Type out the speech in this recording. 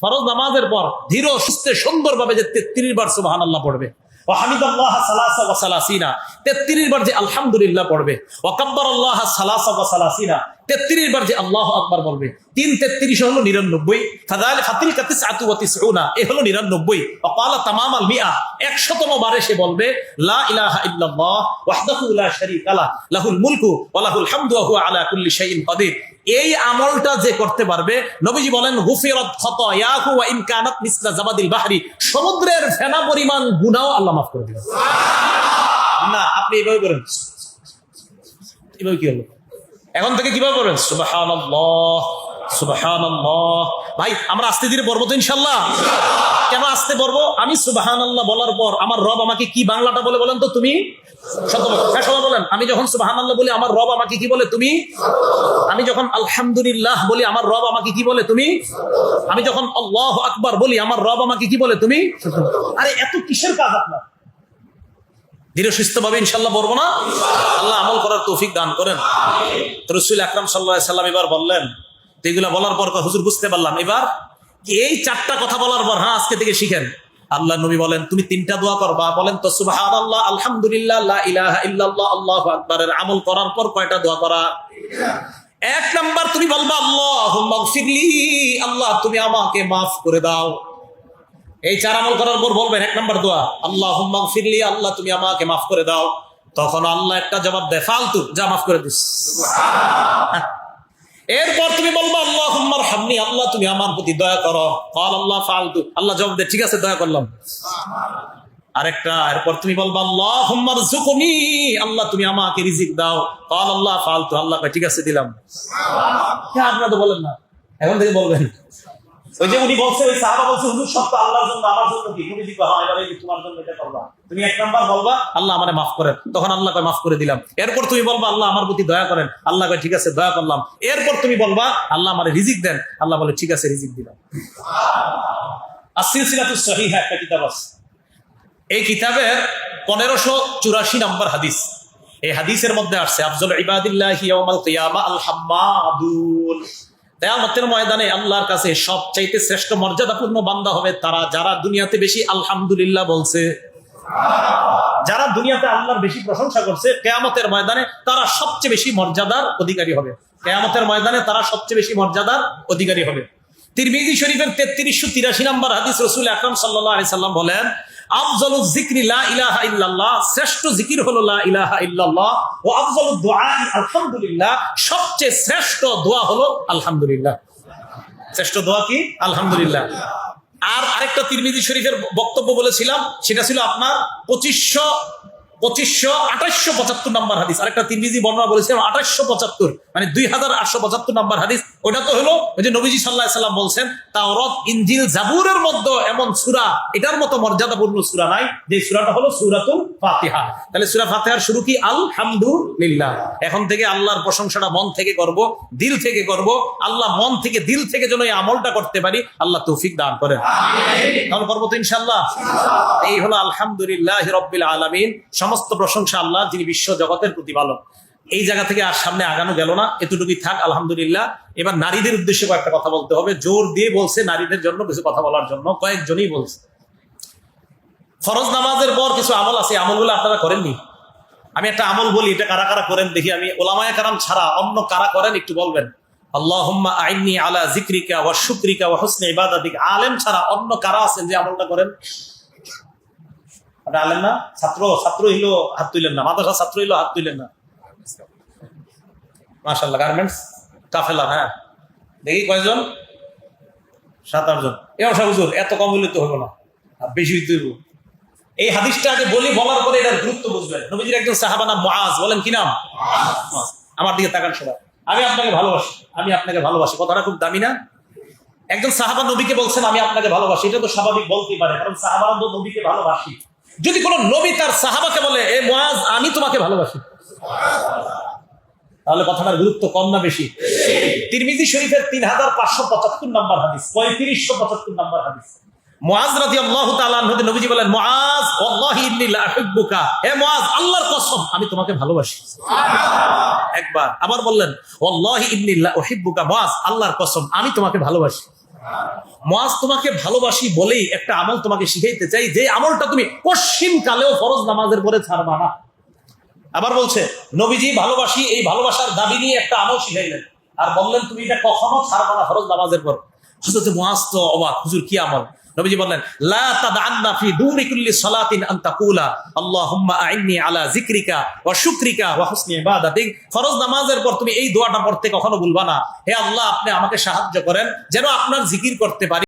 ফরজ নামাজের পর ধীর সুস্থে সুন্দর ভাবে যে তেত্রিশ বার সুবাহান আল্লাহ পড়বে ও তেত্রিশ বার যে আলহামদুলিল্লাহ পড়বে। ওকাম্বর আল্লাহ সালাসা সালাসিনা। তেত্রিশ বার যে আল্লাহ আকবার বলবে। তিন তেত্রিশ হলো নিরানব্বই। এ হলো নিরানব্বই। তামাম আল মিয়া একশতম বারে সে বলবে লা ইলাহা ইল্লাল্লাহ ওয়াহদাহু লা শারীকা লা লাহুল মুলকু ওয়া লাহুল হামদু ওয়া হুয়া আলা কুল্লি শাইইন কাদির। এই আমলটা যে করতে পারবে নবীজি বলেন গুফিরাত খাতায়াহু ওয়া ইন কানাত মিসলা জাবাদিল বাহরি। সমুদ্রের ফেনা পরিমাণ গুনাহও আল্লাহ মাফ করে দিবেন। না আপনি এইভাবে করেন। এভাবে কি হলো? এখন থেকে কীভাবে করবেন সুবহানাল্লাহ সুবহানাল্লাহ। ভাই, আমরা তো ইনশাল্লাহ কেন আসতে পড়ব আমি সুবহানাল্লাহ বলার পর আমার রব আমাকে কি বাংলাটা বলে বলেন তো তুমি? হ্যাঁ বলেন। আমি যখন সুবহানাল্লাহ বলি, আমার রব আমাকে কি বলে তুমি? আমি যখন আলহামদুলিল্লাহ বলি, আমার রব আমাকে কি বলে তুমি? আমি যখন আল্লাহ আকবার বলি, আমার রব আমাকে কি বলে তুমি? আরে, এত কিসের কাজ আপনার? ধীরে সুস্থ ভাবে ইনশাল্লাহ বলব না? আল্লাহ আমল করার তৌফিক দান করেন। রসুল আকরাম সাল্লাহ সাল্লাম এবার বললেন এগুলা বলার পর হুজুর বুঝতে পারলাম। এবার এই চারটা কথা বলার পর হ্যাঁ আজকে থেকে শিখেন। আল্লাহ নবী বলেন, তুমি তিনটা দোয়া করবা। বলেন তো সুবাহান আল্লাহ আলহামদুলিল্লাহ আল্লাহু আকবারের আমল করার পর কয়টা দোয়া করা? এক নাম্বার তুমি বলবা আল্লাহ আল্লাহ তুমি আমাকে মাফ করে দাও। এই চার আমল করার পর বলবেন এক নম্বর দোয়া আল্লাহ ফিরলি আল্লাহ তুমি আমাকে মাফ করে দাও। তখন আল্লাহ একটা জবাব দেয় ফালতু যা মাফ করে দিস। এরপর তুমি বলব আল্লাহ হুম্মার হামনি আল্লাহ তুমি আমার প্রতি দয়া করো। কল আল্লাহ ফালতু। আল্লাহ জবাব দে ঠিক আছে দয়া করলাম। আরেকটা এরপর তুমি বলব আল্লাহ হুম্মার জুকুনি আল্লাহ তুমি আমাকে রিজিক দাও। কল আল্লাহ ফালতু। আল্লাহ ঠিক আছে দিলাম। আপনারা তো বলেন না এখন থেকে বলবেন। ওই যে উনি বলছে ওই সাহাবা বলছে হুজুর সব তো আল্লাহর জন্য আমার জন্য কি? তুমি হ্যাঁ এবারে তোমার জন্য এটা করবা। তুমি এক নাম্বার বলবা আল্লাহ আমারে মাফ করেন। তখন আল্লাহ কয় মাফ করে দিলাম। এরপর তুমি বলবা আল্লাহ আমার প্রতি দয়া করেন। আল্লাহ কয় ঠিক আছে দয়া করলাম। এরপর তুমি বলবা আল্লাহ আমারে রিজিক দেন। আল্লাহ বলে ঠিক আছে রিজিক দিলাম। সহিহ একটা কিতাব আছে। এই কিতাবের পনেরোশো চুরাশি নম্বর হাদিস। এই হাদিসের মধ্যে আসছে আফজল ইবাদিল্লাহি ইয়াউমাল কিয়ামা আল হাম্মাদুন। কেয়ামতের ময়দানে আল্লাহর কাছে সবচাইতে শ্রেষ্ঠ মর্যাদাপূর্ণ বান্দা হবে তারা, যারা দুনিয়াতে বেশি আলহামদুলিল্লাহ বলছে। যারা দুনিয়াতে আল্লাহর বেশি প্রশংসা করছে, কেয়ামতের ময়দানে তারা সবচেয়ে বেশি মর্যাদার অধিকারী হবে। কেয়ামতের ময়দানে তারা সবচেয়ে বেশি মর্যাদার অধিকারী হবে। তিরমিজি শরীফের তেত্রিশশো তিরাশি নম্বর হাদিস রসুল আকরম সাল্লাহ আলি সাল্লাম বলেন আফজল জিক্রি ইলাহা ইল্লাল্লাহ, শ্রেষ্ঠ জিকির হলো লা ইলাহা ইল্লাল্লাহ, ও আফজল দোয়া আলহামদুলিল্লাহ, সবচেয়ে শ্রেষ্ঠ দোয়া হলো আলহামদুলিল্লাহ। শ্রেষ্ঠ দোয়া কি? আলহামদুলিল্লাহ। আর আরেকটা তিরমিজি শরীফের বক্তব্য বলেছিলাম, সেটা ছিল আপনার পঁচিশশো পঁচিশশো, আঠাশশো পঁচাত্তর নাম্বার হাদিস। আরেকটা বর্ণনা বলেছিলাম আঠাশশো পঁচাত্তর মানে দুই হাজার আটশো পঁচাত্তর হাদিস। ওটা তো হলো যে নবীজি সাল্লাহ সাল্লাম বলছেন ইঞ্জিল জাবুরের মধ্যে এমন সুরা, এটার মতো মর্যাদাপূর্ণ সুরা নাই, যে সুরাটা হলো সুরাতুল ফাতিহা। তাহলে সুরা ফাতিহার শুরু কি? আলহামদুলিল্লাহ। এখন থেকে আল্লাহর প্রশংসাটা মন থেকে করব দিল থেকে করব আল্লাহ মন থেকে, দিল থেকে যেন এই আমলটা করতে পারি, আল্লাহ তৌফিক দান করেন। তাহলে করব তো ইনশাল্লাহ এই হলো আলহামদুলিল্লাহ রব্বিল আলমিন সমস্ত প্রশংসা আল্লাহ, যিনি বিশ্ব জগতের প্রতিপালক। এই জায়গা থেকে আর সামনে আগানো গেল না, এতটুকুই থাক, আলহামদুলিল্লাহ। এবার নারীদের উদ্দেশ্যে কয়েকটা কথা বলতে হবে। জোর দিয়ে বলছে নারীদের জন্য কিছু কথা বলার জন্য, কয়েকজনই বলছে। ফরজ নামাজের পর কিছু আমল আছে আমলগুলো আপনারা করেননি? আমি একটা আমল বলি, এটা কারা কারা করেন দেখি আমি। ওলামায় কারাম ছাড়া অন্য কারা করেন একটু বলবেন। আল্লাহুম্মা আইনি আলা জিক্রিকা ওয়া শুকরিকা ওয়া হুসনি ইবাদাতিক। আলেম ছাড়া অন্য কারা আছেন যে আমলটা করেন? আপনি না? ছাত্র ছাত্র হইল হাত না। মাদ্রাসা ছাত্র হইল হাত না। গার্মেন্টস কাফেলা হ্যাঁ। দেখি কয়জন? সাত এত কম হইলে তো না। বেশি হইতে এই হাদিসটা আগে বলি, বলার পরে এটার গুরুত্ব বুঝবেন। নবীজির একজন সাহাবানা মুআজ। বলেন কি নাম? আমার দিকে তাকান সবাই। আমি আপনাকে ভালোবাসি, আমি আপনাকে ভালোবাসি। কথাটা খুব দামি না। একজন সাহাবা নবীকে বলছেন, আমি আপনাকে ভালোবাসি। এটা তো স্বাভাবিক বলতেই পারে, কারণ সাহাবারা তো নবীকে ভালোবাসি। যদি কোনো নবী তার সাহাবাকে বলে, এ মুআজ, আমি তোমাকে ভালোবাসি। তাহলে কথাটার গুরুত্ব কম না বেশি? তিরমিজি শরীফের তিন হাজার পাঁচশো পঁচাত্তর নম্বর হাদিস, পঁয়ত্রিশশো পঁচাত্তর নম্বর হাদিস। আমি তোমাকে ভালোবাসি। একবার আবার বললেন আল্লাহর কসম, আমি তোমাকে ভালোবাসি। মহাজ তোমাকে ভালোবাসি বলেই একটা আমল তোমাকে শিখাইতে চাই, যে আমলটা তুমি পশ্চিম কালেও ফরজ নামাজের পরে ছাড়বা না। আবার বলছে, নবীজি, ভালোবাসি, এই ভালোবাসার দাবি নিয়ে একটা আমল শিখাইলেন। আর বললেন, তুমি এটা কখনো ছাড়বা না ফরজ নামাজের পর। মহাজ তো অবাক, হুজুর, কি আমল? নবীজি বললেন, লা তাদআন্না ফি দুরি কুল্লি সালাতিন আন তাকুলা। আল্লাহুম্মা আইন্নি আলা যিকরিকা ওয়া শুকরিকা ওয়া হুসনি ইবাদাতিক। ফরজ নামাজের পর তুমি এই দোয়াটা পড়তে কখনো ভুলবা না। হে আল্লাহ, আপনি আমাকে সাহায্য করেন যেন আপনার জিকির করতে পারি।